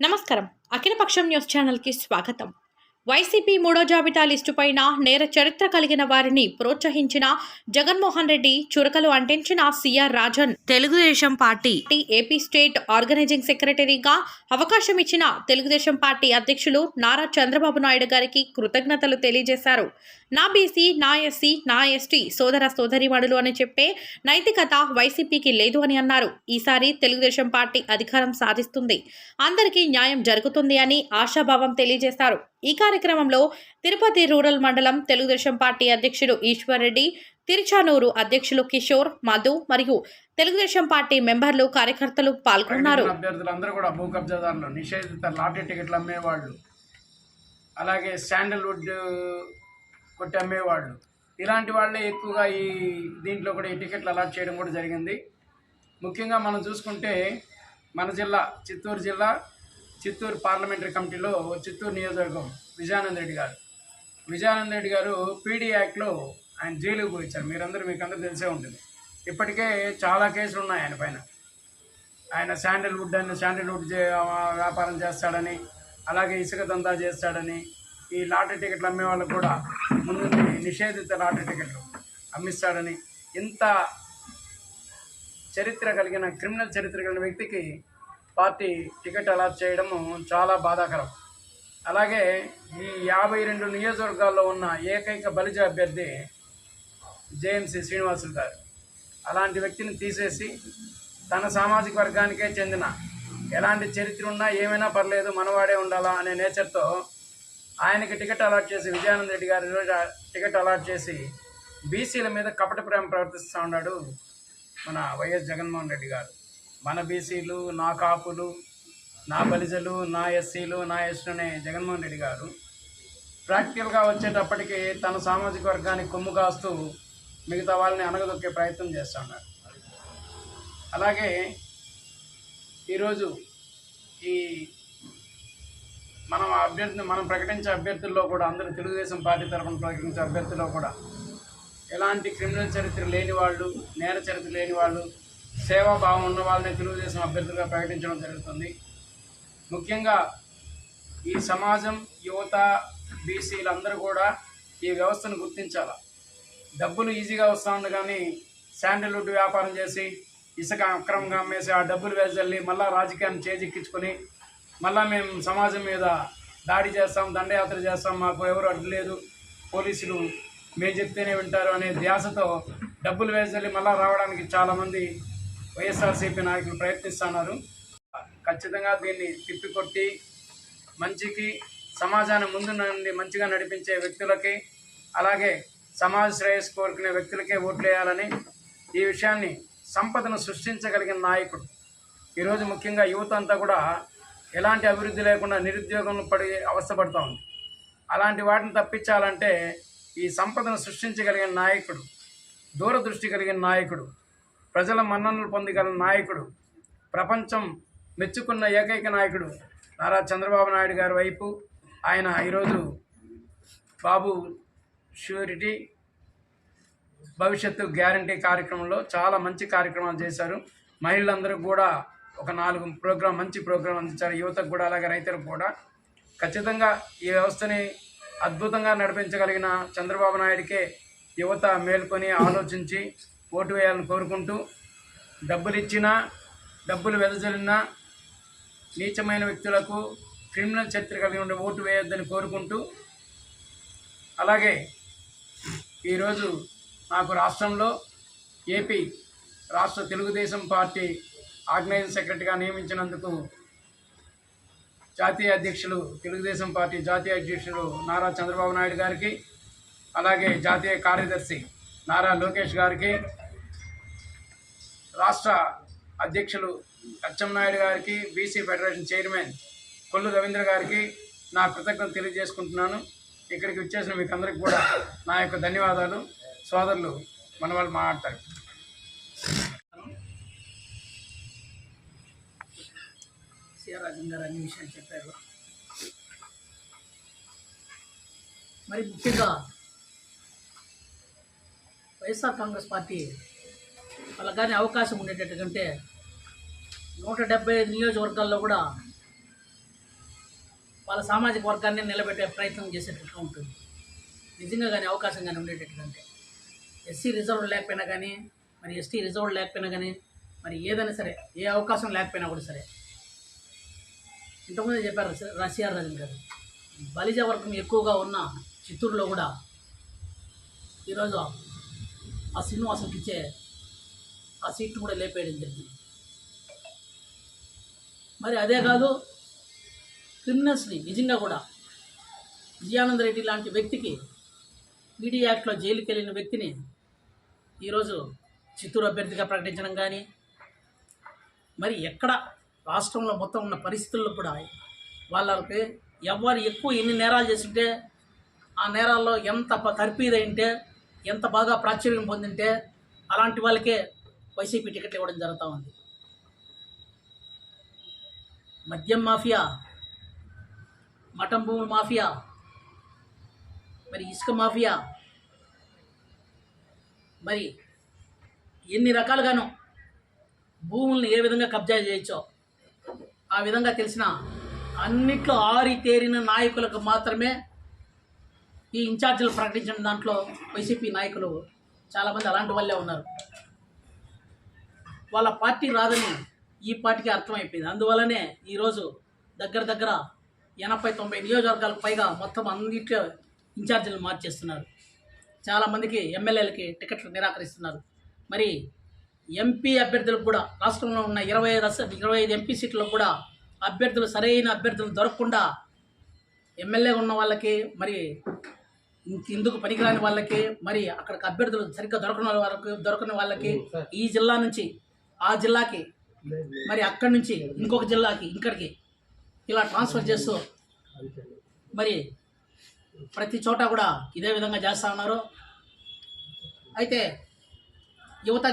నమస్కారం. అఖిలపక్షం న్యూస్ ఛానల్కి స్వాగతం. వైసీపీ మూడో జాబితా లిస్టుపైన నేర చరిత్ర కలిగిన వారిని ప్రోత్సహించిన జగన్మోహన్ రెడ్డి చురకలు అంటించిన C R Rajan. Telugu Desam party AP state organizing సెక్రటరీగా అవకాశం ఇచ్చిన తెలుగుదేశం పార్టీ అధ్యక్షులు నారా చంద్రబాబు నాయుడు గారికి కృతజ్ఞతలు తెలియజేశారు. నా బీసీ నా ఎస్సీ నా ఎస్టీ సోదర సోదరిమణులు అని చెప్పే నైతికత వైసీపీకి లేదు అని అన్నారు. ఈసారి తెలుగుదేశం పార్టీ అధికారం సాధిస్తుంది. అందరికీ న్యాయం జరుగుతుంది అని ఆశాభావం తెలియజేశారు. ఈ కార్యక్రమంలో తిరుపతి రూరల్ మండలం తెలుగుదేశం పార్టీ అధ్యక్షుడు ఈశ్వర్ రెడ్డి తిరుచానూరు అధ్యక్షులు కిషోర్ మధు మరియు తెలుగుదేశం పార్టీ మెంబర్లు కార్యకర్తలు పాల్గొన్నారు. అభ్యర్థులందరూ కూడా భూ కబ్జాదారులు. నిషేధిత లాటరీ టికెట్లు అమ్మేవాళ్ళు. అలాగే శాండల్వుడ్ కొట్టి అమ్మేవాళ్ళు. ఇలాంటి వాళ్ళే ఎక్కువగా ఈ దీంట్లో కూడా ఈ టికెట్లు అలాట్ చేయడం కూడా జరిగింది. ముఖ్యంగా మనం చూసుకుంటే మన జిల్లా చిత్తూరు జిల్లా చిత్తూరు పార్లమెంటరీ కమిటీలో చిత్తూరు నియోజకవర్గం విజయానంద రెడ్డి గారు. విజయానంద రెడ్డి గారు పీడీ యాక్ట్లో ఆయన జైలుకు పోయించారు మీరందరూ మీకు అందరూ తెలిసే ఉంటుంది. ఇప్పటికే చాలా కేసులు ఉన్నాయి ఆయన పైన. ఆయన శాండిల్వుడ్ అని శాండిల్వుడ్ చే- వ్యాపారం చేస్తాడని అలాగే ఇసుక దందా చేస్తాడని ఈ లాటరీ టికెట్లు అమ్మే వాళ్ళకు కూడా ముందు నిషేధిత లాటరీ టికెట్లు అమ్మిస్తాడని ఇంత చరిత్ర కలిగిన క్రిమినల్ చరిత్ర కలిగిన వ్యక్తికి పార్టీ టికెట్ అలాట్ చేయడము చాలా బాధాకరం. అలాగే ఈ యాభై రెండు నియోజకవర్గాల్లో ఉన్న ఏకైక బలిజ అభ్యర్థి జేఎంసీ శ్రీనివాసులు గారు. అలాంటి వ్యక్తిని తీసేసి తన సామాజిక వర్గానికే చెందిన ఎలాంటి చరిత్ర ఉన్నా ఏమైనా పర్లేదు మనవాడే ఉండాలా అనే నేచర్తో ఆయనకి టికెట్ అలాట్ చేసి విజయానంద రెడ్డి గారు ఈరోజు టికెట్ అలాట్ చేసి బీసీల మీద కపట ప్రేమ ప్రవర్తిస్తూ ఉన్నాడు మన వైఎస్ జగన్మోహన్ రెడ్డి గారు. మన బీసీలు నా కాపులు నా బలిజలు నా ఎస్సీలు నా ఎస్టీనే జగన్మోహన్ రెడ్డి గారు ప్రాక్టికల్గా వచ్చేటప్పటికి తన సామాజిక వర్గానికి కొమ్ము కాస్తూ మిగతా వాళ్ళని అనగదొక్కే ప్రయత్నం చేస్తున్నారు అలాగే ఈరోజు ఈ మనం అభ్యర్థి మనం ప్రకటించే అభ్యర్థుల్లో కూడా అందరూ తెలుగుదేశం పార్టీ తరఫున ప్రకటించే అభ్యర్థుల్లో కూడా ఎలాంటి క్రిమినల్ చరిత్ర లేని వాళ్ళు నేర చరిత్ర లేని వాళ్ళు సేవాభావం ఉన్న వాళ్ళని తెలుగుదేశం అభ్యర్థులుగా ప్రకటించడం జరుగుతుంది. ముఖ్యంగా ఈ సమాజం యువత బీసీలందరూ కూడా ఈ వ్యవస్థను గుర్తించాలి? డబ్బులు ఈజీగా వస్తూ ఉంది కానీ శాండల్వుడ్ వ్యాపారం చేసి ఇసుక అక్రమంగా అమ్మేసి ఆ డబ్బులు వేసల్లి మళ్ళీ రాజకీయాన్ని చేజిక్కించుకొని మళ్ళీ మేము సమాజం మీద దాడి చేస్తాం దండయాత్ర చేస్తాం మాకు ఎవరు అడ్డలేదు పోలీసులు మేము చెప్తేనే వింటారు అనే ధ్యాసతో డబ్బులు వేసల్లి మళ్ళీ రావడానికి చాలామంది వైఎస్ఆర్సీపీ నాయకులు ప్రయత్నిస్తున్నారు. ఖచ్చితంగా దీన్ని తిప్పికొట్టి మంచికి సమాజాన్ని ముందు నుండి మంచిగా నడిపించే వ్యక్తులకి అలాగే సమాజ శ్రేయస్సు కోరుకునే వ్యక్తులకే ఓట్లేయాలని ఈ విషయాన్ని సంపదను సృష్టించగలిగిన నాయకుడు. ఈరోజు ముఖ్యంగా యువత అంతా కూడా ఎలాంటి అభివృద్ధి లేకుండా నిరుద్యోగంలో పడి అవస్థపడుతూ ఉంది. అలాంటి వాటిని తప్పించాలంటే ఈ సంపదను సృష్టించగలిగిన నాయకుడు దూరదృష్టి కలిగిన నాయకుడు ప్రజల మన్ననలు పొందగల నాయకుడు ప్రపంచం మెచ్చుకున్న ఏకైక నాయకుడు నారా చంద్రబాబు నాయుడు గారి వైపు ఆయన ఈరోజు బాబు ష్యూరిటీ భవిష్యత్తు గ్యారంటీ కార్యక్రమంలో చాలా మంచి కార్యక్రమాలు చేశారు. మహిళలందరూ కూడా ఒక నాలుగు ప్రోగ్రాం మంచి ప్రోగ్రాం అందించారు. యువతకు కూడా అలాగే రైతులకు కూడా. ఖచ్చితంగా ఈ వ్యవస్థని అద్భుతంగా నడిపించగలిగిన చంద్రబాబు నాయుడికే యువత మేల్కొని ఆలోచించి ఓటు వేయాలని కోరుకుంటూ డబ్బులు ఇచ్చినా డబ్బులు వెదజల్లినా నీచమైన వ్యక్తులకు క్రిమినల్ చరిత్ర కలిగి ఉండే ఓటు వేయొద్దని కోరుకుంటూ అలాగే ఈరోజు నాకు రాష్ట్రంలో ఏపీ రాష్ట్ర తెలుగుదేశం పార్టీ ఆర్గనైజింగ్ సెక్రటరీగా నియమించినందుకు జాతీయ అధ్యక్షులు తెలుగుదేశం పార్టీ జాతీయ అధ్యక్షులు నారా చంద్రబాబు నాయుడు గారికి అలాగే జాతీయ కార్యదర్శి నారా లోకేష్ గారికి రాష్ట్ర అధ్యక్షులు అచ్చెంనాయుడు గారికి BC federation chairman Kollu Ravindra గారికి నా కృతజ్ఞత తెలియజేసుకుంటున్నాను. ఇక్కడికి వచ్చేసిన మీకు అందరికి కూడా నా యొక్క ధన్యవాదాలు సోదరులు మన వాళ్ళు మాట్లాడతారు. సిఆర్ గారు అన్ని విషయాలు చెప్పారు. మరి ముఖ్యంగా వైఎస్ఆర్ కాంగ్రెస్ పార్టీ వాళ్ళకి కానీ అవకాశం ఉండేటట్టుకంటే నూట డెబ్బై ఐదు నియోజకవర్గాల్లో కూడా వాళ్ళ సామాజిక వర్గాన్ని నిలబెట్టే ప్రయత్నం చేసేటట్టుగా ఉంటుంది. నిజంగా కానీ అవకాశం కానీ ఉండేటట్టుకంటే ఎస్సీ రిజర్వ్ లేకపోయినా కానీ మరి ఎస్టీ రిజర్వ్ లేకపోయినా కానీ మరి ఏదైనా సరే ఏ అవకాశం లేకపోయినా కూడా సరే. ఇంతకుముందు చెప్పారు రసిఆర్ రాజన్ గారు బలిజ వర్గం ఎక్కువగా ఉన్న చిత్తూరులో కూడా ఈరోజు ఆ శ్రీనివాసంకి ఇచ్చే ఆ సీట్ కూడా లేపేయడం జరిగింది. మరి అదే కాదు క్రిమినల్స్ని నిజంగా కూడా విజయానంద రెడ్డి లాంటి వ్యక్తికి ఈడీ యాక్ట్లో జైలుకి వెళ్ళిన వ్యక్తిని ఈరోజు చిత్తూరు అభ్యర్థిగా ప్రకటించడం కానీ మరి ఎక్కడ రాష్ట్రంలో మొత్తం ఉన్న పరిస్థితుల్లో కూడా వాళ్ళకి ఎవరు ఎక్కువ ఎన్ని నేరాలు చేస్తుంటే ఆ నేరాల్లో ఎంత ప- తర్పీదైంటే ఎంత బాగా ప్రాచుర్యం పొందింటే అలాంటి వాళ్ళకే వైసీపీ టికెట్లు ఇవ్వడం జరుగుతూ ఉంది. మద్యం మాఫియా మటన్ భూముల మాఫియా మరి ఇసుక మాఫియా మరి ఎన్ని రకాలుగానో భూముల్ని ఏ విధంగా కబ్జా చేయొచ్చో ఆ విధంగా తెలిసిన అన్నిట్లో ఆరి తేరిన నాయకులకు మాత్రమే ఈ ఇన్ఛార్జీలు ప్రకటించిన దాంట్లో వైసీపీ నాయకులు చాలామంది అలాంటి వాళ్ళే ఉన్నారు. వాళ్ళ పార్టీ రాదని ఈ పార్టీకి అర్థమైపోయింది. అందువల్లనే ఈరోజు దగ్గర దగ్గర ఎనభై తొంభై నియోజకవర్గాలకు పైగా మొత్తం అన్నిట్లో ఇన్ఛార్జీలు మార్చేస్తున్నారు. చాలామందికి ఎమ్మెల్యేలకి టికెట్లు నిరాకరిస్తున్నారు. మరి ఎంపీ అభ్యర్థులకు కూడా రాష్ట్రంలో ఉన్న ఇరవై ఇరవై ఐదు ఎంపీ సీట్లకు కూడా అభ్యర్థులు సరైన అభ్యర్థులు దొరకకుండా ఎమ్మెల్యే ఉన్న వాళ్ళకి మరి ఇంకెందుకు పనికిరాని వాళ్ళకి మరి అక్కడికి అభ్యర్థులు సరిగ్గా దొరకని వాళ్ళకి దొరకని వాళ్ళకి ఈ జిల్లా నుంచి ఆ జిల్లాకి మరి అక్కడి నుంచి ఇంకొక జిల్లాకి ఇక్కడికి ఇలా ట్రాన్స్ఫర్ చేస్తూ మరి ప్రతి చోట కూడా ఇదే విధంగా చేస్తూ ఉన్నారు. అయితే యువతగా